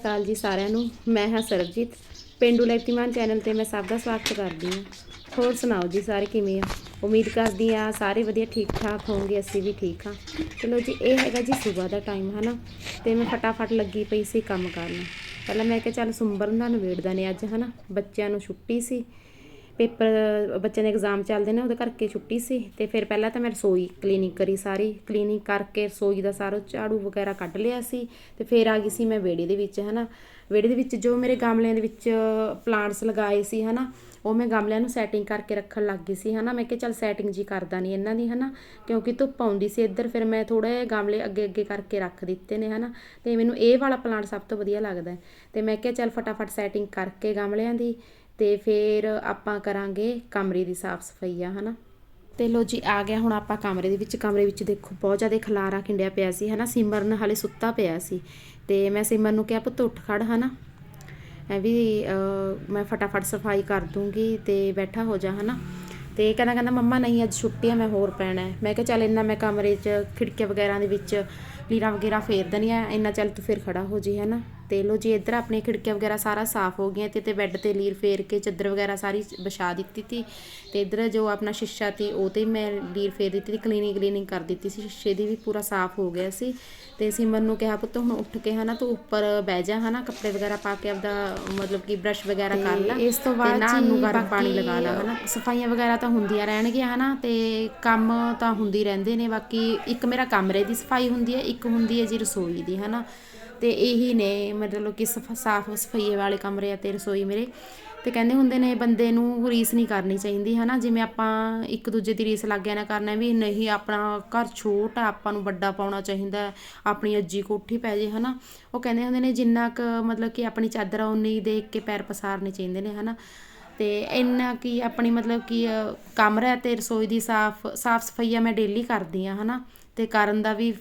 ਅਕਾਲ ਜੀ ਸਾਰਿਆਂ ਨੂੰ। ਮੈਂ ਹਾਂ ਸਰਬਜੀਤ। ਪਿੰਡੂ ਲੈਕਤੀਮਾਨ ਚੈਨਲ ਤੇ ਮੈਂ ਸਭ ਦਾ ਸਵਾਗਤ ਕਰਦੀ ਹਾਂ। ਹੋਰ ਸੁਣਾਓ ਜੀ ਸਾਰੇ ਕਿਵੇਂ ਆ? ਉਮੀਦ ਕਰਦੀ ਆ ਸਾਰੇ ਵਧੀਆ, ਠੀਕ ਠਾਕ ਹੋਣਗੇ, ਅਸੀਂ ਵੀ ਠੀਕ ਹਾਂ। ਚਲੋ ਜੀ, ਇਹ ਹੈਗਾ ਜੀ ਸਵੇਰ ਦਾ ਟਾਈਮ ਹਨਾ? ਤੇ ਮੈਂ ਫਟਾਫਟ ਲੱਗੀ ਪਈ ਸੀ ਕੰਮ ਕਰਨ। ਪਹਿਲਾਂ ਮੈਂ ਕਿਹਾ ਚੱਲ ਸੁੰਬਰਨ ਦਾ ਨਵੇੜਦਾ ਨੇ ਅੱਜ, ਹਨਾ? ਬੱਚਿਆਂ ਨੂੰ ਛੁੱਟੀ ਸੀ। ਪੇਪਰ ਬੱਚਿਆਂ ਦੇ ਐਗਜ਼ਾਮ ਚੱਲਦੇ ਨੇ, ਉਹਦੇ ਕਰਕੇ ਛੁੱਟੀ ਸੀ। ਤੇ ਫਿਰ ਪਹਿਲਾਂ ਤਾਂ ਮੈਂ ਰਸੋਈ ਕਲੀਨਿੰਗ ਕਰੀ ਸਾਰੀ। ਕਲੀਨਿੰਗ ਕਰਕੇ ਰਸੋਈ ਦਾ ਸਾਰਾ ਝਾੜੂ ਵਗੈਰਾ ਕੱਢ ਲਿਆ ਸੀ। ਤੇ ਫਿਰ ਆ ਗਈ ਸੀ ਮੈਂ ਵਿਹੜੇ ਦੇ ਵਿੱਚ, ਹਨਾ। ਵਿਹੜੇ ਦੇ ਵਿੱਚ ਜੋ ਮੇਰੇ ਗਮਲਿਆਂ ਦੇ ਵਿੱਚ ਪਲਾਂਟਸ ਲਗਾਏ ਸੀ, ਹਨਾ, ਉਹ ਮੈਂ ਗਮਲਿਆਂ ਨੂੰ ਸੈਟਿੰਗ ਕਰਕੇ ਰੱਖਣ ਲੱਗ ਗਈ ਸੀ, ਹਨਾ। ਮੈਂ ਕਿਹਾ ਚੱਲ ਸੈਟਿੰਗ ਜੀ ਕਰਦਾ ਨਹੀਂ ਇਹਨਾਂ ਦੀ, ਹਨਾ, ਕਿਉਂਕਿ ਧੁੱਪ ਆਉਂਦੀ ਸੀ ਇੱਧਰ। ਫਿਰ ਮੈਂ ਥੋੜਾ ਜਿਹਾ ਗਮਲੇ ਅੱਗੇ ਅੱਗੇ ਕਰਕੇ ਰੱਖ ਦਿੱਤੇ ਨੇ, ਹਨਾ। ਤੇ ਮੈਨੂੰ ਇਹ ਵਾਲਾ ਪਲਾਂਟ ਸਭ ਤੋਂ ਵਧੀਆ ਲੱਗਦਾ ਹੈ। ਤੇ ਮੈਂ ਕਿਹਾ ਚੱਲ ਫਟਾਫਟ ਸੈਟਿੰਗ ਕਰਕੇ ਗਮਲਿਆਂ ਦੀ। ਤੇ ਫਿਰ ਆਪਾਂ ਕਰਾਂਗੇ ਕਮਰੇ ਦੀ ਸਾਫ਼ ਸਫ਼ਾਈ ਆ, ਹਨਾ? ਤੇ ਲੋ ਜੀ, ਆ ਗਿਆ ਹੁਣ ਆਪਾਂ ਕਮਰੇ ਦੇ ਵਿੱਚ। ਕਮਰੇ ਵਿੱਚ ਦੇਖੋ, ਬਹੁਤ ਜ਼ਿਆਦਾ ਖਲਾਰਾ ਖਿੰਡਿਆ ਪਿਆ ਸੀ, ਹਨਾ? ਸਿਮਰਨ ਹਾਲੇ ਸੁੱਤਾ ਪਿਆ ਸੀ। ਤੇ ਮੈਂ ਸਿਮਰਨ ਨੂੰ ਕਿਹਾ, ਪੁੱਤ, ਉੱਠ ਖੜ, ਹਨਾ? ਮੈਂ ਵੀ ਮੈਂ ਫਟਾਫਟ ਸਫ਼ਾਈ ਕਰ ਦੂੰਗੀ ਤੇ ਬੈਠਾ ਹੋ ਜਾ, ਹਨਾ? ਤੇ ਕਹਿੰਦਾ ਕਹਿੰਦਾ, ਮੰਮਾ, ਨਹੀਂ, ਅੱਜ ਛੁੱਟੀ ਆ, ਮੈਂ ਹੋਰ ਪੈਣਾ ਮੈਂ ਕਿਹਾ, ਚੱਲ, ਇੰਨਾ ਮੈਂ ਕਮਰੇ 'ਚ, ਖਿੜਕੀਆਂ ਵਗੈਰਾ ਦੇ ਵਿੱਚ ਲੀਰਾਂ ਵਗੈਰਾ ਫੇਰ ਦਨੀ ਆ ਇੰਨਾ ਚੱਲ ਤੂੰ ਫਿਰ ਖੜਾ ਹੋ ਜੀ, ਹਨਾ? ਤੇ ਲੋ ਜੀ ਇੱਧਰ ਆਪਣੀ ਖਿੜਕੀਆਂ ਵਗੈਰਾ ਸਾਰਾ ਸਾਫ਼ ਹੋ ਗਈਆਂ ਤੇ ਤੇ ਬੈੱਡ ਤੇ ਲੀਰ ਫੇਰ ਕੇ ਚੱਦਰ ਵਗੈਰਾ ਸਾਰੀ ਵਿਛਾ ਦਿੱਤੀ ਤੀ। ਤੇ ਇੱਧਰ ਜੋ ਆਪਣਾ ਸ਼ੀਸ਼ਾ ਤੀ ਉਹ ਤੇ ਮੈਂ ਲੀਰ ਫੇਰ ਦਿੱਤੀ ਤੀ ਕਲੀਨਿੰਗ ਕਲੀਨਿੰਗ ਕਰ ਦਿੱਤੀ ਸੀ। ਸ਼ੀਸ਼ੇ ਦੀ ਵੀ ਪੂਰਾ ਸਾਫ਼ ਹੋ ਗਿਆ ਸੀ। ਤੇ ਸਿਮਰਨ ਨੂੰ ਕਿਹਾ ਪੁੱਤ ਹੁਣ ਉੱਠ ਕੇ ਹਨਾ ਤੂੰ ਉੱਪਰ ਬਹਿ ਜਾ ਹਨਾ ਕੱਪੜੇ ਵਗੈਰਾ ਪਾ ਕੇ ਆਪਦਾ ਮਤਲਬ ਕਿ ਬ੍ਰਸ਼ ਵਗੈਰਾ ਕਰ ਲੈ ਇਸ ਤੋਂ ਬਾਅਦ ਨਾ ਨੂੰ ਗਰਮ ਪਾਣੀ ਲਗਾ ਲਾ ਹਨਾ। ਸਫਾਈਆਂ ਵਗੈਰਾ ਤਾਂ ਹੁੰਦੀਆਂ ਰਹਿਣਗੀਆਂ ਹਨਾ ਤੇ ਕੰਮ ਤਾਂ ਹੁੰਦੀ ਰਹਿੰਦੇ ਨੇ। ਬਾਕੀ ਇੱਕ ਮੇਰਾ ਕਮਰੇ ਦੀ ਸਫ਼ਾਈ ਹੁੰਦੀ ਹੈ ਇੱਕ ਹੁੰਦੀ ਹੈ ਜੀ ਰਸੋਈ ਦੀ ਹਨਾ। ਤੇ ਇਹੀ ਨੇ, ਮਤਲਬ ਕਿ ਸਫ- ਸਾਫ਼ ਸਫਾਈਏ ਵਾਲੇ ਕਮਰੇ ਅਤੇ ਰਸੋਈ ਮੇਰੇ। ਤੇ ਕਹਿੰਦੇ ਹੁੰਦੇ ਨੇ ਬੰਦੇ ਨੂੰ ਰੀਸ ਨਹੀਂ ਕਰਨੀ ਚਾਹੀਦੀ, ਹਨਾ? ਜਿਵੇਂ ਆਪਾਂ ਇੱਕ ਦੂਜੇ ਦੀ ਰੀਸ ਲੱਗ ਗਿਆ ਨਾ ਕਰਨਾ ਵੀ ਨਹੀਂ, ਆਪਣਾ ਘਰ ਛੋਟਾ, ਆਪਾਂ ਨੂੰ ਵੱਡਾ ਪਾਉਣਾ ਚਾਹੀਦਾ, ਆਪਣੀ ਅੱਜੀ ਕੋਠੀ ਪੈ ਜੇ, ਹਨਾ? ਉਹ ਕਹਿੰਦੇ ਹੁੰਦੇ ਨੇ ਜਿੰਨਾ ਕੁ ਮਤਲਬ ਕਿ ਆਪਣੀ ਚਾਦਰ ਆ ਉਨੀ ਦੇਖ ਕੇ ਪੈਰ ਪਸਾਰਨੇ ਚਾਹੀਦੇ ਨੇ, ਹਨਾ? ਤੇ ਇੰਨਾ ਕੀ ਆਪਣੀ ਮਤਲਬ ਕਿ ਕਮਰਾ ਤੇ ਰਸੋਈ ਦੀ ਸਾਫ਼ ਸਾਫ਼ ਸਫਾਈਆ ਮੈਂ ਡੇਲੀ ਕਰਦੀ ਆ ਹਨਾ? ਅਤੇ ਕਰਨ ਦਾ ਵੀ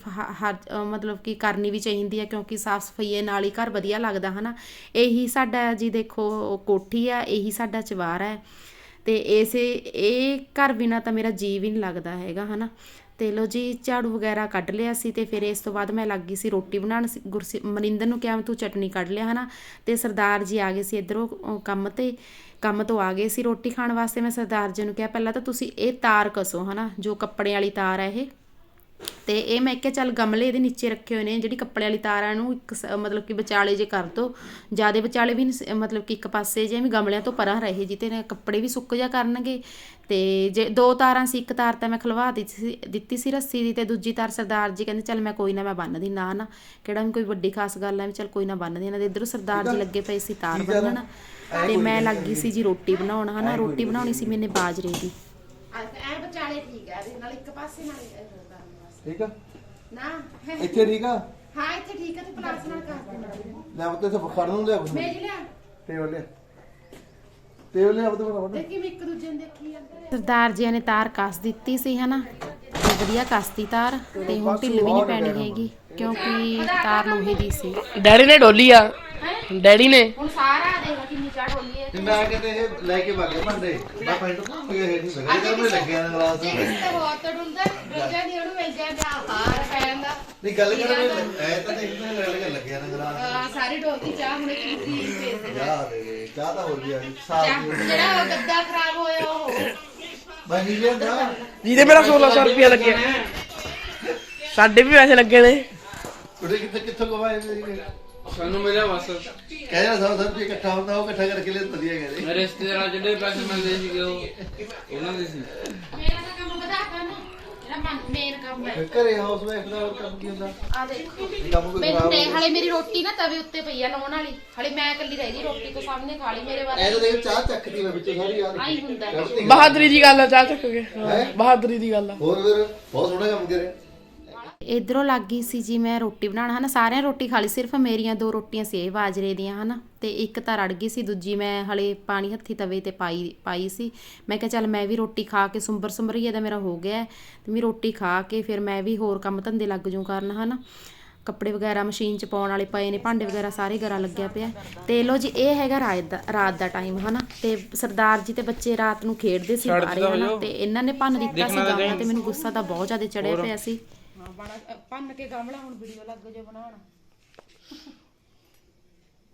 ਹਰ ਮਤਲਬ ਕਿ ਕਰਨੀ ਵੀ ਚਾਹੀਦੀ ਹੈ, ਕਿਉਂਕਿ ਸਾਫ਼ ਸਫਾਈਏ ਨਾਲ ਹੀ ਘਰ ਵਧੀਆ ਲੱਗਦਾ ਹੈ ਨਾ ਇਹੀ ਸਾਡਾ ਜੀ ਦੇਖੋ ਕੋਠੀ ਆ, ਇਹੀ ਸਾਡਾ ਚਵਾਰ ਹੈ। ਅਤੇ ਇਸੇ, ਇਹ ਘਰ ਬਿਨਾਂ ਤਾਂ ਮੇਰਾ ਜੀ ਵੀ ਨਹੀਂ ਲੱਗਦਾ ਹੈਗਾ ਹੈ ਨਾ ਤੇ ਲੋ ਜੀ, ਝਾੜੂ ਵਗੈਰਾ ਕੱਢ ਲਿਆ ਸੀ ਤੇ ਫਿਰ ਇਸ ਤੋਂ ਬਾਅਦ ਮੈਂ ਲੱਗ ਗਈ ਸੀ ਰੋਟੀ ਬਣਾਉਣ ਸੀ- ਗੁਰਸੀ, ਮਨਿੰਦਰ ਨੂੰ ਕਿਹਾ ਤੂੰ ਚਟਨੀ ਕੱਢ ਲਿਆ, ਹਨਾ? ਤੇ ਸਰਦਾਰ ਜੀ ਆ ਗਏ ਸੀ ਇੱਧਰੋਂ ਕੰਮ ਤੇ, ਕੰਮ ਤੋਂ ਆ ਗਏ ਸੀ ਰੋਟੀ ਖਾਣ ਵਾਸਤੇ। ਮੈਂ ਸਰਦਾਰ ਜੀ ਨੂੰ ਕਿਹਾ, ਪਹਿਲਾਂ ਤਾਂ ਤੁਸੀਂ ਇਹ ਤਾਰ ਕਸੋ, ਹਨਾ? ਜੋ ਕੱਪੜੇ ਵਾਲੀ ਤਾਰ ਹੈ ਇਹ ਤੇ ਇਹ ਮੈਂ ਕਿਹਾ ਚੱਲ ਗਮਲੇ ਇਹਦੇ ਨੀਚੇ ਰੱਖੇ ਹੋਏ ਨੇ ਜਿਹੜੀ ਕੱਪੜੇ ਵਾਲੀ ਤਾਰ ਇਹਨੂੰ ਇੱਕ ਸ- ਮਤਲਬ ਕਿ ਵਿਚਾਲੇ ਜੇ ਕਰ ਦੋ ਜਿਆਦੇ ਵਿਚਾਲੇ ਵੀ ਨੀ ਸ- ਮਤਲਬ ਕਿ ਇੱਕ ਪਾਸੇ ਜਿਵੇਂ ਗਮਲਿਆਂ ਤੋਂ ਪਰਾਂ ਰਹੇ ਜਿੱਤੇ ਨੇ ਕੱਪੜੇ ਵੀ ਸੁੱਕ ਜਾ ਕਰਨਗੇ। ਤੇ ਜੇ ਦੋ ਤਾਰਾਂ ਸੀ ਇੱਕ ਤਾਰ ਤਾਂ ਮੈਂ ਖਲਵਾ ਦਿੱਤੀ ਸੀ ਦਿੱਤੀ ਸੀ ਰੱਸੀ ਦੀ ਤੇ ਦੂਜੀ ਤਾਰ ਸਰਦਾਰ ਜੀ ਕਹਿੰਦੇ ਚੱਲ ਮੈਂ ਕੋਈ ਨਾ ਮੈਂ ਬੰਨਦੀ ਨਾ ਨਾ ਕਿਹੜਾ ਵੀ ਕੋਈ ਵੱਡੀ ਖਾਸ ਗੱਲ ਐ ਵੀ ਚੱਲ ਕੋਈ ਨਾ ਬੰਨਦੀ ਇਹਨਾਂ ਦੇ ਇਧਰੋਂ ਸਰਦਾਰ ਜੀ ਲੱਗੇ ਪਏ ਸੀ ਤਾਰ ਬੰਨਣ। ਤੇ ਮੈਂ ਲੱਗੀ ਸੀ ਜੀ ਰੋਟੀ ਬਣਾਉਣ ਹਨਾ ਰੋਟੀ ਬਣਾਉਣੀ ਸੀ ਮੈਨੇ ਬਾਜਰੇ ਦੀ। ਐ ਵਿਚਾਲੇ ਠੀਕ ਹੈ ਇਹਦੇ ਨਾਲ ਇੱਕ ਪਾਸੇ ਨਾਲ ਠੀਕ ਆ? ਨਾ ਇੱਥੇ ਠੀਕ ਆ? ਹਾਂ ਇੱਥੇ ਠੀਕ ਹੈ ਤੇ ਪਲਾਸ ਨਾਲ ਕਰ ਦੇਣਾ ਲੈ ਬਤੇ ਇੱਥੇ ਖੜ ਨੂੰ ਲਿਆ ਕੁਛ। ਮੇਜ ਲਿਆ। ਟੇਬਲ ਲਿਆ। ਟੇਬਲ ਲਿਆ ਬਤੇ ਫਟਾਫਟ ਤੇ ਕਿਵੇਂ ਇੱਕ ਦੂਜੇ ਨੂੰ ਦੇਖੀ ਜਾਂਦੇ ਸਰਦਾਰ ਜੀ ਨੇ ਤਾਰ ਕੱਸ ਦਿੱਤੀ ਸੀ ਹਨਾ? ਤੇ ਵਧੀਆ ਕੱਸਤੀ ਤਾਰ ਤੇ ਹੁਣ ਢਿੱਲ ਵੀ ਨਹੀਂ ਪੈਣੀ ਹੈਗੀ ਕਿਉਂਕਿ ਤਾਰ ਲੋਹੇ ਦੀ ਸੀ। ਡੈਡੀ ਨੇ ਡੋਲੀ ਆ। ਡੈਡੀ ਨੇ? ਹੁਣ ਸਾਰਾ ਦੇਖ ਕਿੰਨੀ ਚੜ ਹੋਈ ਹੈ ਤੇ ਮੈਂ ਕਹਿੰਦੇ ਇਹ ਲੈ ਕੇ ਭਾਗੇ ਭਾਂਡੇ। ਮੈਂ ਪੈਂਟ ਘੁੰਮ ਗਿਆ ਇਹ ਨਹੀਂ ਲਗਾ ਇਹ ਮੈਂ ਲੱਗਿਆ ਨਾ ਗਲਾਸ ਤੇ ਬਹੁਤ ਡੁੰਦਾ ਰੋਜਾ ਦੀ ਉਹਨੂੰ ਮਿਲ ਜਾਂਦਾ ਹਾਰ ਪੈਂਦਾ ਨਹੀਂ ਗੱਲ ਕਰ ਐ ਤਾਂ ਨਹੀਂ ਮੈਂ ਲੱਗਿਆ ਲੱਗਿਆ ਨਾ ਗਲਾਸ ਸਾਰੀ ਡੋਲਦੀ ਚਾਹ ਹੁਣੇ ਕਿੰਨੀ ਜਾ ਦੇ ਚਾਹ ਤਾਂ ਹੋਰ ਵੀ ਆ ਗਈ। ਸਾਫ਼ ਜਿਹੜਾ ਉਹ ਗੱਦਾ ਖਰਾਬ ਹੋਇਆ ਉਹ ਮੈਂ ਨਹੀਂ ਲਿਆਂਦਾ? ਜਿਹਦੇ ਮੇਰਾ 1600 ਰੁਪਇਆ ਲੱਗਿਆ। ਸਾਡੇ ਵੀ ਪੈਸੇ ਲੱਗੇ ਨੇ। ਉਹਦੇ ਕਿੱਥੇ ਕਿੱਥੋਂ ਸੀਗੇ ਸਾਨੂੰ ਮਿਲਿਆ ਬਸ। ਕਹਿੰਦਾ ਸਭ ਸਭ ਵੀ ਇਕੱਠਾ ਹੁੰਦਾ ਉਹ ਇਕੱਠਾ ਕਰਕੇ ਲੈ ਵਧੀਆ ਕਹਿੰਦੇ। ਮੇਰੇ ਰਿਸ਼ਤੇਦਾਰਾਂ ਜਿਹੜੇ ਪੈਸੇ ਮਿਲਦੇ ਸੀਗੇ ਉਹ ਉਹਨਾਂ ਦੇ ਸੀ। ਮੇਰਾ ਤਾਂ ਕੰਮ ਵਧਾਤਾ ਨਾ ਜਿਹੜਾ ਮੇਨ ਕੰਮ ਹੈ। ਘਰੇ ਹਾਊਸ ਵਾਈਫ ਦਾ ਕੰਮ ਕੀ ਹੁੰਦਾ? ਆ ਦੇਖੋ ਮੈਨੂੰ ਤੇ ਹਲੇ ਮੇਰੀ ਰੋਟੀ ਨਾ ਤਵੇ ਉੱਤੇ ਪਈ ਆ ਲਾਉਣ ਵਾਲੀ ਹਲੇ ਮੈਂ ਇਕੱਲੀ ਰਹਿ ਗਈ ਰੋਟੀ ਤੋਂ ਸਾਹਮਣੇ ਖਾ ਲਈ ਮੇਰੇ ਤਾਂ ਦੇਖ ਚਾਹ ਚੱਕਦੀ ਮੈਂ ਵਿੱਚੋਂ ਸਾਰੀ ਆ ਆਈ ਹੁੰਦਾ। ਹੈ। ਬਹਾਦਰੀ ਦੀ ਗੱਲ ਆ ਚਾਹ ਚੱਕ ਕੇ। ਬਹਾਦਰੀ ਦੀ ਗੱਲ ਆ। ਹੋਰ ਫਿਰ ਬਹੁਤ ਸੋਹਣਾ ਕੰਮ ਕਰਿਆ। ਇਧਰੋਂ ਲੱਗ ਗਈ ਸੀ ਜੀ ਮੈਂ ਰੋਟੀ ਬਣਾਉਣ ਹਨਾ? ਸਾਰਿਆਂ ਰੋਟੀ ਖਾ ਲਈ ਸਿਰਫ ਮੇਰੀਆਂ ਦੋ ਰੋਟੀਆਂ ਸੀ ਇਹ ਬਾਜਰੇ ਦੀਆਂ ਹਨਾ? ਤੇ ਇੱਕ ਤਾਂ ਰੜ ਗਈ ਸੀ ਦੂਜੀ ਮੈਂ ਹਲੇ ਪਾਣੀ ਹੱਥੀ ਤਵੇ ਤੇ ਪਾਈ ਪਾਈ ਸੀ। ਮੈਂ ਕਿਹਾ ਚੱਲ ਮੈਂ ਵੀ ਰੋਟੀ ਖਾ ਕੇ ਸੁੰਬਰ ਸੁੰਬਰੀਏ ਦਾ ਮੇਰਾ ਹੋ ਗਿਆ ਤੇ ਮੈਂ ਰੋਟੀ ਖਾ ਕੇ ਫਿਰ ਮੈਂ ਵੀ ਹੋਰ ਕੰਮ ਧੰਦੇ ਲੱਗ ਜੂ ਕਰਨ ਹਨਾ? ਕੱਪੜੇ ਵਗੈਰਾ ਮਸ਼ੀਨ 'ਚ ਪਾਉਣ ਵਾਲੇ ਪਏ ਨੇ ਭਾਂਡੇ ਵਗੈਰਾ ਸਾਰੇ ਗਰਾ ਲੱਗਿਆ ਪਿਆ ਤੇ ਲੋ ਜੀ ਇਹ ਹੈਗਾ ਰਾਤ ਦਾ ਰਾਤ ਦਾ ਟਾਈਮ ਹਨਾ? ਤੇ ਸਰਦਾਰ ਜੀ ਤੇ ਬੱਚੇ ਰਾਤ ਨੂੰ ਖੇਡਦੇ ਸੀ ਬਾਹਰ ਹਨਾ? ਤੇ ਇਹਨਾਂ ਨੇ ਭੰਨ ਦਿੱਤਾ ਸੀ ਗਮਲਾ ਤੇ ਮੈਨੂੰ ਗੁੱਸਾ ਤਾਂ ਬਹੁਤ ਜ਼ਿਆਦਾ ਚੜਿਆ ਪਿਆ ਸੀ। ਭੰਨ ਕੇ ਗਮਲਾ ਹੁਣ ਵੀਡੀਓ ਲੱਗ ਜੇ ਬਣਾਉਣ।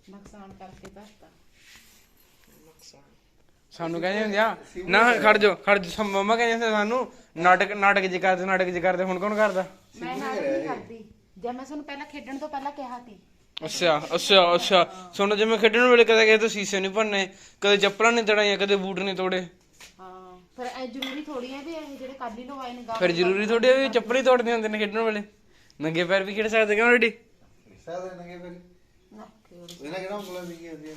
ਨੁਕਸਾਨ ਕਰਕੇ ਦੱਸਤਾ ਸਾਨੂੰ ਕਹਿੰਦੇ ਹੁੰਦੇ ਆ ਨਾ ਖੜ ਜਾ ਖੜ ਜਾ ਮੰਮਾ ਕਹਿੰਦੇ ਹੁੰਦੇ ਸਾਨੂੰ ਨਾਟਕ ਨਾਟਕ ਜੀ ਕਰਦੇ ਨਾਟਕ ਜੀ ਕਰਦੇ ਹੁਣ ਕੌਣ ਕਰਦਾ? ਮੈਂ ਨਾਟਕ ਨਹੀਂ ਕਰਦੀ। ਜੇ ਮੈਂ ਤੁਹਾਨੂੰ ਪਹਿਲਾਂ ਖੇਡਣ ਤੋਂ ਪਹਿਲਾਂ ਕਿਹਾ ਸੀ। ਅੱਛਾ ਅੱਛਾ ਅੱਛਾ। ਸੁਣ ਜਿਵੇਂ ਖੇਡਣ ਵੇਲੇ ਕਦੇ ਕਿਸੇ ਤੋਂ ਸੀਸੇ ਨਹੀਂ ਭੰਨੇ ਕਦੇ ਚੱਪਲਾਂ ਨਹੀਂ ਤੜਾਈਆਂ ਕਦੇ ਬੂਟ ਨਹੀਂ ਤੋੜੇ। ਹਾਂ। ਫਿਰ ਇਹ ਜ਼ਰੂਰੀ ਥੋੜੀ ਹੈ ਵੀ ਇਹ ਜਿਹੜੇ ਕੱਲ ਹੀ ਲਵਾਏ ਨੇ ਗਾ ਫਿਰ ਜ਼ਰੂਰੀ ਥੋੜੀ ਵੀ ਚੱਪਲ ਹੀ ਤੋੜਦੇ ਹੁੰਦੇ ਨੇ ਖੇਡਣ ਵੇਲੇ। ਨੰਗੇ ਪੈਰ ਵੀ ਖੇਡ ਸਕਦੇ ਕਿਉਂ ਰੈਡੀ? ਸਾਦਾ ਨਗੇ ਫਿਰ ਨਾ ਖੇਡ। ਇਹਨਾਂ ਕਿਹੜਾ ਉਂਗਲਾਂ ਹੁੰਦੀਆਂ ਨੇ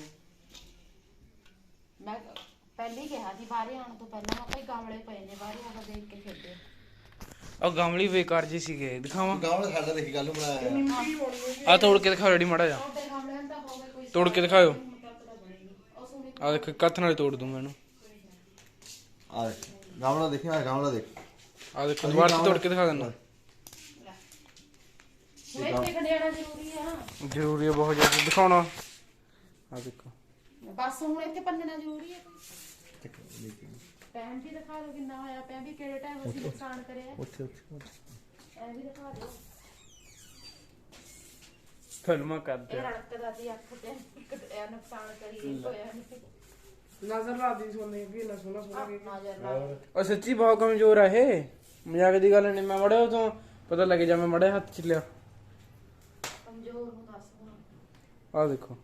ਮੈਂ ਪਹਿਲੇ ਹੀ ਕਿਹਾ ਸੀ ਬਾਹਰੇ ਆਉਣ ਤੋਂ ਪਹਿਲਾਂ ਮੈਂ ਭਾਈ ਗਾਮਲੇ ਪਏ ਨੇ ਬਾਹਰੇ ਆਪਾਂ ਦੇਖ ਕੇ ਖੇਡੇ। ਉਹ ਗਮਲੀ ਬੇਕਾਰ ਜੀ ਸੀਗੇ ਦਿਖਾਵਾਂ। ਗਾਉਂ ਸਾਡਾ ਦੇਖੀ ਗੱਲ ਬਣਾਇਆ ਆ ਤੋੜ ਕੇ ਦਿਖਾਓ ਰੈਡੀ ਮਾੜਾ ਜਾ ਤੇ ਗਾਮਲਿਆਂ ਦਾ ਹੋ ਗਿਆ ਕੋਈ ਤੋੜ ਕੇ ਦਿਖਾਓ। ਉਹ ਸੁਣੀ ਆ ਦੇਖ ਕੱਥ ਨਾਲ ਹੀ ਤੋੜ ਦੂੰ ਮੈਨੂੰ ਆ ਗਾਵਲਾ ਦੇਖੀ ਆ ਗਾਵਲਾ ਦੇਖ। ਆ ਦੇਖੋ ਦੁਬਾਰਾ ਤੋਂ ਤੋੜ ਕੇ ਦਿਖਾ ਦਿੰਦਾ। ਮੈਂ ਇੱਥੇ ਖੜਿਆਣਾ ਜ਼ਰੂਰੀ ਆ। ਜ਼ਰੂਰੀ ਹੈ ਬਹੁਤ ਜ਼ਿਆਦਾ ਦਿਖਾਉਣਾ। ਆ ਦੇਖੋ। ਬਸ ਹੁਣ ਇੱਥੇ ਪੰਨਣਾ ਜ਼ਰੂਰੀ ਹੈ ਟਾਈਮ ਵੀ ਦਿਖਾ ਦਿਓ ਕਿੰਨਾ ਹੋਇਆ ਪਿਆ ਵੀ ਕਿਹੜੇ ਟਾਈਮ ਅਸੀਂ ਨੁਕਸਾਨ ਕਰਿਆ। ਉੱਥੇ ਉੱਥੇ ਐ ਵੀ ਦਿਖਾ ਦਿਓ। ਫਿਲਮਾਂ ਕਰਦੇ ਇਹ ਰੜਕਦਾ ਦੀ ਅੱਖ ਤੇ ਇਹ ਨੁਕਸਾਨ ਕਰੀ ਹੋਇਆ ਨਹੀਂ ਨਜ਼ਰ ਲਾ ਦੀ ਸੋਨੇ ਵੀ ਨਾ ਸੋਨਾ ਨਜ਼ਰ ਲਾ। ਉਹ ਸੱਚੀ ਬਹੁਤ ਕਮਜ਼ੋਰ ਆ ਇਹ। ਮਜ਼ਾਕ ਦੀ ਗੱਲ ਨਹੀਂ ਮੈਂ ਮੜਿਆ ਉਦੋਂ ਪਤਾ ਲੱਗ ਜਾ ਮੈਂ ਮੜਿਆ ਹੱਥ ਚ ਲਿਆ। ਕਮਜ਼ੋਰ ਨੂੰ ਦੱਸ ਹੁਣ। ਆ ਦੇਖੋ।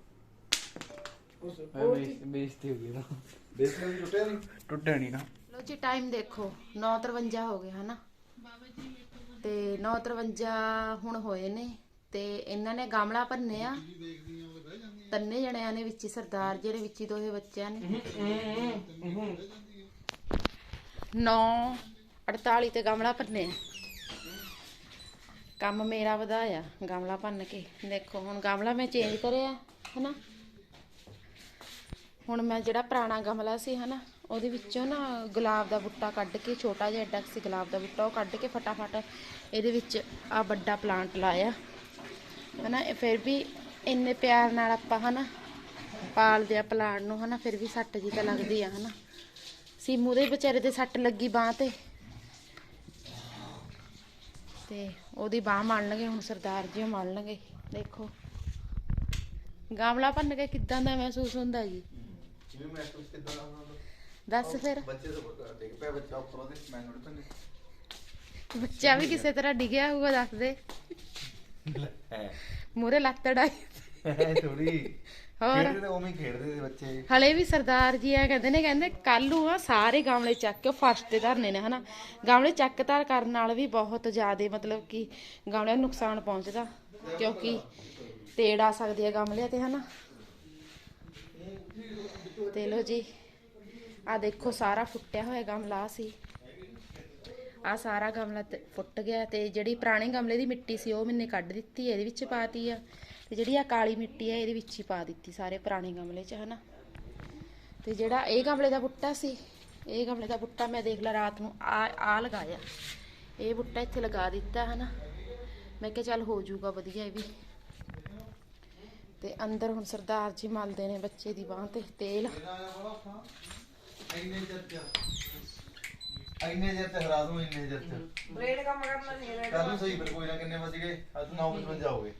ਬੇਇੱਜ਼ਤੀ ਹੋ ਗਈ ਨਾ ਬੇਸਮੈਂਟ ਵੀ ਟੁੱਟਿਆ ਨਹੀਂ? ਟੁੱਟਿਆ ਨਹੀਂ ਨਾ। ਲੋ ਜੀ ਟਾਈਮ ਦੇਖੋ। 9:53 ਹੋ ਗਏ ਹਨਾ? ਤੇ 9:53 ਹੁਣ ਹੋਏ ਨੇ ਤੇ ਇਹਨਾਂ ਨੇ ਗਾਮਲਾ ਭੰਨੇ ਆ ਤੰਨੇ ਜਣਿਆਂ ਨੇ ਵਿੱਚ ਹੀ ਸਰਦਾਰ ਜੀ ਨੇ ਵਿੱਚ ਹੀ ਦੋਹੇ ਬੱਚਿਆਂ ਨੇ। 9:48 ਤੇ ਗਾਮਲਾ ਭੰਨੇ ਕੰਮ ਮੇਰਾ ਵਧਾਇਆ ਗਾਮਲਾ ਭੰਨ ਕੇ। ਦੇਖੋ ਹੁਣ ਗਾਮਲਾ ਮੈਂ ਚੇਂਜ ਕਰਿਆ ਹਨਾ? ਹੁਣ ਮੈਂ ਜਿਹੜਾ ਪੁਰਾਣਾ ਗਮਲਾ ਸੀ ਹਨਾ ਉਹਦੇ ਵਿੱਚੋਂ ਨਾ ਗੁਲਾਬ ਦਾ ਬੁੱਟਾ ਕੱਢ ਕੇ ਛੋਟਾ ਜਿਹਾ ਐਡਾ ਸੀ ਗੁਲਾਬ ਦਾ ਬੁੱਟਾ ਉਹ ਕੱਢ ਕੇ ਫਟਾਫਟ ਇਹਦੇ ਵਿੱਚ ਆ ਵੱਡਾ ਪਲਾਂਟ ਲਾਇਆ। ਹਨਾ ਇਹ ਫਿਰ ਵੀ ਇੰਨੇ ਪਿਆਰ ਨਾਲ ਆਪਾਂ ਹਨਾ ਪਾਲਦੇ ਆ ਪਲਾਂਟ ਨੂੰ ਹਨਾ ਫਿਰ ਵੀ ਸੱਟ ਜੀ ਤਾਂ ਲੱਗਦੀ ਆ ਹਨਾ। ਸੀਮੂ ਦੇ ਵਿਚਾਰੇ ਦੇ ਸੱਟ ਲੱਗੀ ਬਾਹ ਤੇ। ਤੇ ਉਹਦੀ ਬਾਹ ਮੰਨਣਗੇ ਹੁਣ ਸਰਦਾਰ ਜੀ ਉਹ ਮੰਨਣਗੇ ਦੇਖੋ। ਗਾਮਲਾ ਭੰਨ ਕੇ ਕਿੱਦਾਂ ਦਾ ਮਹਿਸੂਸ ਹੁੰਦਾ ਜੀ? ਕਿਦਾਂ ਦੱਸ ਫਿਰ। ਬੱਚੇ ਤੋਂ ਡਿੱਗ ਪਿਆ ਬੱਚਾ ਉੱਪਰੋਂ ਦੇ ਮੈਂ ਨੋਟ ਤਾਂ ਬੱਚਾ ਵੀ ਕਿਸੇ ਤਰ੍ਹਾਂ ਡਿੱਗਿਆ ਹੋਊਗਾ ਦੱਸ ਦੇ। ਮੂਰੇ ਲੱਤ ਹੈ ਥੋੜੀ ਹੋਰ? ਖੇਡਦੇ ਉਵੇਂ ਖੇਡਦੇ ਤੇ ਬੱਚੇ। ਹਲੇ ਵੀ ਸਰਦਾਰ ਜੀ ਆ ਕਹਿੰਦੇ ਨੇ ਕਹਿੰਦੇ ਕੱਲ ਨੂੰ ਆ ਸਾਰੇ ਗਾਮਲੇ ਚੱਕ ਕੇ ਫਰਸ਼ ਤੇ ਧਰਨੇ ਨੇ ਹਨਾ? ਗਾਮਲੇ ਚੱਕ ਧਰ ਕਰਨ ਨਾਲ ਵੀ ਬਹੁਤ ਜ਼ਿਆਦਾ ਮਤਲਬ ਕਿ ਗਾਮਲਿਆਂ ਨੂੰ ਨੁਕਸਾਨ ਪਹੁੰਚਦਾ ਕਿਉਂਕਿ ਤੇੜ ਆ ਸਕਦੀ ਹੈ ਗਾਮਲਿਆਂ ਤੇ ਹਨਾ? ਤੇ ਲੋ ਜੀ ਆ ਦੇਖੋ ਸਾਰਾ ਫੁੱਟਿਆ ਹੋਇਆ ਗਮਲਾ ਸੀ। ਆ ਸਾਰਾ ਗਮਲਾ ਫੁੱਟ ਗਿਆ ਤੇ ਜਿਹੜੀ ਪੁਰਾਣੇ ਗਮਲੇ ਦੀ ਮਿੱਟੀ ਸੀ ਉਹ ਮੈਨੇ ਕੱਢ ਦਿੱਤੀ ਇਹਦੇ ਵਿੱਚ ਪਾਤੀ ਆ। ਤੇ ਜਿਹੜੀ ਆ ਕਾਲੀ ਮਿੱਟੀ ਆ, ਇਹਦੇ ਵਿੱਚ ਹੀ ਪਾ ਦਿੱਤੀ ਸਾਰੇ ਪੁਰਾਣੇ ਗਮਲੇ 'ਚ, ਹਨਾ। ਤੇ ਜਿਹੜਾ ਇਹ ਗਮਲੇ ਦਾ ਬੁੱਟਾ ਸੀ, ਇਹ ਗਮਲੇ ਦਾ ਬੁੱਟਾ ਮੈਂ ਦੇਖ ਲਾ ਰਾਤ ਨੂੰ ਆ ਆ ਲਗਾਇਆ। ਇਹ ਬੁੱਟਾ ਇੱਥੇ ਲਗਾ ਦਿੱਤਾ, ਹਨਾ। ਮੈਂ ਕਿਹਾ ਚੱਲ ਹੋ ਜਾਊਗਾ, ਵਧੀਆ ਇਹ ਵੀ। ਤੇ ਅੰਦਰ ਹੁਣ ਸਰਦਾਰ ਜੀ ਮਲਦੇ ਨੇ ਬੱਚੇ ਦੀ ਬਾਹ ਤੇ ਤੇਲ। ਇੰਨੇ ਚਿਰ ਇੰਨੇ ਚਿਰ ਤੇ ਹਰਾ ਦੂੰ ਇੰਨੇ ਚਿਰ ਚ ਬ੍ਰੇਡ ਕੰਮ ਕਰਨਾ ਸੀ ਕੱਲ ਨੂੰ ਸਹੀ ਫਿਰ ਕੋਈ ਨਾ ਕਿੰਨੇ ਵਜ ਗਏ ਅੱਜ 9 ਵਜੇ ਜਾਓਗੇ।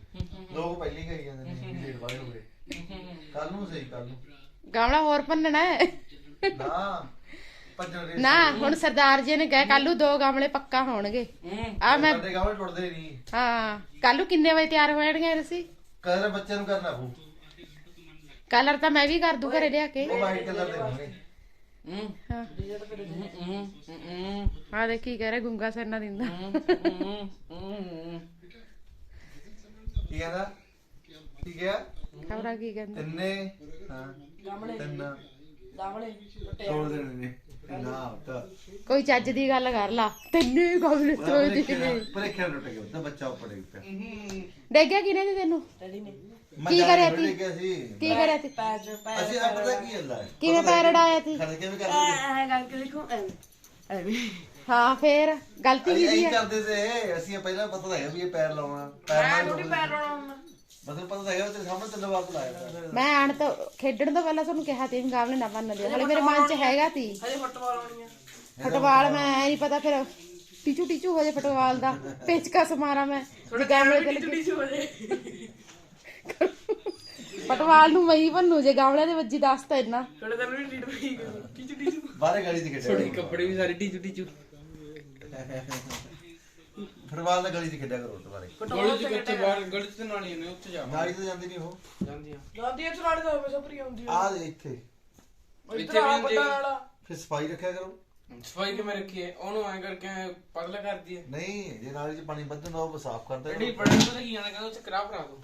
ਲੋਕ ਪਹਿਲੀ ਕਹੀ ਜਾਂਦੇ ਨੇ ਕਿ ਲੇਟ ਬਾਹਰ ਹੋ ਗਏ। ਕੱਲ ਨੂੰ ਸਹੀ ਕੱਲ ਨੂੰ। ਗਮਲਾ ਹੋਰ ਭੰਨਣਾ ਹੈ। ਨਾ ਨਾ ਹੁਣ ਸਰਦਾਰ ਜੀ ਨੇ ਕਿਹਾ ਕੱਲੂ ਦੋ ਗਮਲੇ ਪੱਕਾ ਹੋਣਗੇ। ਆ ਮੈਂ ਸਾਡੇ ਗਾਵੇਂ ਟੁੱਟਦੇ ਨਹੀਂ। ਹਾਂ ਕੱਲੂ ਕਿੰਨੇ ਵਜੇ ਤਿਆਰ ਹੋ ਜਾਣਗੇ ਅਸੀਂ ਕਲਰ ਬੱਚਿਆਂ ਨੂੰ ਕਰਨਾ ਪਊ। ਕਲਰ ਤਾਂ ਮੈਂ ਵੀ ਕਰ ਦੂ ਘਰੇ ਲਿਆ ਕੇ। ਉਹ ਵਾਈਟ ਕਲਰ ਦੇ ਹੋਣਗੇ। ਆ ਦੇਖ ਕੀ ਕਹਿ ਰਿਹਾ ਗੁੰਗਾ ਸਰਨਾ ਦਿੰਦਾ। ਕੀ ਕਹਿੰਦਾ? ਕੀ ਕਿਹਾ? ਖਬਰਾਂ ਕੀ ਕਹਿੰਦਾ? ਤਿੰਨੇ ਹਾਂ ਤਿੰਨ। ਦੇਣੇ ਨੇ ਨਾ ਤਾਂ ਕੋਈ ਚੱਜ ਦੀ ਗੱਲ ਕਰ ਲਾ ਤੈਨੂੰ ਗਮਲੇ ਤੋੜ ਦੀ ਪਰੇਖਿਆ ਟੁੱਟ ਗਿਆ ਤਾਂ ਬੱਚਾ ਉੱਪਰ ਡਿੱਗ ਪਿਆ। ਡੇਗਿਆ ਕਿਨੇ ਦੀ ਤੈਨੂੰ? ਕੀ ਕਰਿਆ ਤੀ? ਕੀ ਕਰਿਆ ਤੀ ਅਸੀਂ ਆਪ ਪਤਾ ਕੀ ਹੁੰਦਾ? ਹੈ ਕਿਵੇਂ ਪੈਰ ਅੜਾਇਆ ਤੀ ਖੜ ਕੇ ਵੀ ਦੇਖੋ ਹਾਂ ਫੇਰ ਗਲਤੀ ਕੀ ਹੈ ਕਰਦੇ ਅਸੀਂ ਪਹਿਲਾਂ ਪਤਾ ਤਾਂ ਹੈਗਾ ਵੀ ਇਹ ਪੈਰ ਲਾਉਣਾ ਪੈਰ ਪੈਰ ਲਾਉਣਾ ਮਤਲਬ ਪਤਾ ਤਾਂ ਹੈਗਾ ਵੀ ਤੇਰੇ ਸਾਹਮਣੇ ਤਿੰਨ ਵਾਰ ਲਾਇਆ ਮੈਂ ਆਣ ਤੋਂ ਖੇਡਣ ਤੋਂ ਪਹਿਲਾਂ ਤੁਹਾਨੂੰ ਕਿਹਾ ਤੀ ਮੁਕਾਬਲੇ ਨਾ ਮੰਨ ਦਿਓ ਹਲੇ ਮੇਰੇ ਮਨ 'ਚ ਹੈਗਾ ਤੀ। ਹਜੇ ਫੁੱਟਬਾਲ ਆਉਣੀ ਆ। ਫੁੱਟਬਾਲ ਮੈਂ ਐ ਨਹੀਂ ਪਤਾ ਫਿਰ ਟੀਚੂ ਟੀਚੂ ਹੋ ਜਾਏ ਫੁੱਟਬਾਲ ਦਾ ਪੇਚਕਸ ਮਾਰਾਂ ਮੈਂ। ਜੇ ਗਾਮਲੇ ਤੇ ਲੱਗੇ। ਟੀਚੂ ਹੋ ਜੇ। ਪਟਵਾਲ ਨੂੰ ਮਈ ਬੰਨੂ ਜੇ ਗਾਵਲੇ ਦੇ ਵੱਜੀ ਦੱਸ ਤਾ ਇੰਨਾ। ਥੋੜੇ ਵੀ ਟੀਚੂ ਟੀਚੂ। ਥੋੜੇ ਕੱਪੜੇ ਵੀ ਸਾਰੇ ਟੀਚੂ ਟੀਚੂ। ਫੁੱਟਬਾਲ ਦਾ ਗਲੀ ਚ ਖੇਡਿਆ ਕਰੋ ਦੁਬਾਰੇ ਗਲੀ ਚ ਕਿੱਥੇ ਬਾਹਰ ਗਲੀ ਚ ਨਾਲੀ ਨੇ ਉੱਥੇ ਜਾ ਗਾੜੀ ਤਾਂ ਜਾਂਦੀ ਨਹੀਂ ਉਹ। ਜਾਂਦੀਆਂ। ਜਾਂਦੀ ਇੱਥੇ ਨਾਲੇ ਦਾ ਹਮੇਸ਼ਾ ਭਰੀ ਆਉਂਦੀ ਆ। ਦੇ ਇੱਥੇ। ਇੱਥੇ ਆ। ਵੀ ਵੱਡਾ ਜਾਂਦੀ ਨਾਲਾ ਫਿਰ ਸਫ਼ਾਈ ਰੱਖਿਆ ਕਰੋ। ਸਫ਼ਾਈ ਕਿਵੇਂ ਰੱਖੀ ਹੈ? ਉਹਨੂੰ ਐ ਕਰਕੇ ਐਂ ਪਤਲਾ ਕਰਦੀ ਹੈ। ਨਹੀਂ ਜੇ ਨਾਲੀ ਚ ਪਾਣੀ ਵੱਧਦਾ ਉਹ ਸਾਫ਼ ਕਰਦਾ ਐਡੀ ਕਰੋ। ਬੜੀ ਪਤਾ ਕੀ ਆਣਾ ਕਹਿੰਦਾ ਉੱਥੇ ਕਰਾ ਭਰਾ ਦੋ।